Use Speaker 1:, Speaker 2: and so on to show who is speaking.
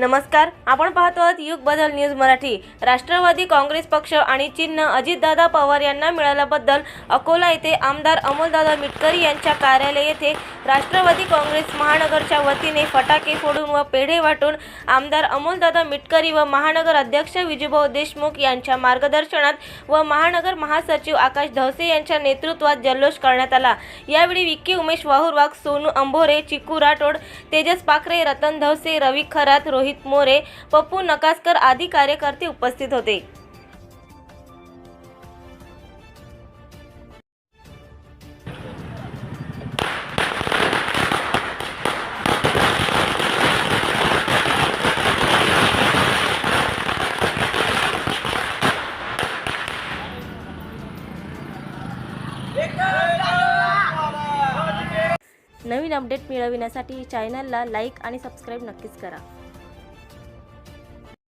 Speaker 1: नमस्कार आपण पाहतो आहोत युग बदल न्यूज मराठी. राष्ट्रवादी काँग्रेस पक्ष आणि चिन्ह अजितदादा पवार यांना मिळाल्याबद्दल अकोला येथे आमदार अमोलदादा मिटकरी यांच्या कार्यालय येथे राष्ट्रवादी काँग्रेस महानगरच्या वतीने फटाके फोडून व पेढे वाटून आमदार अमोलदादा मिटकरी व महानगर अध्यक्ष विजयभाऊ देशमुख यांच्या मार्गदर्शनात व महानगर महासचिव आकाश धवसे यांच्या नेतृत्वात जल्लोष करण्यात आला. यावेळी विक्की उमेश वाहुरवाग सोनू अंभोरे चिकू राठोड तेजस पाखरे रतन धवसे रवी खरात रोहित मोरे पप्पू नकासकर आदी कार्यकर्ते उपस्थित होते. नवीन अपडेट मिळविण्यासाठी चॅनलला लाईक आणि सबस्क्राईब नक्कीच करा.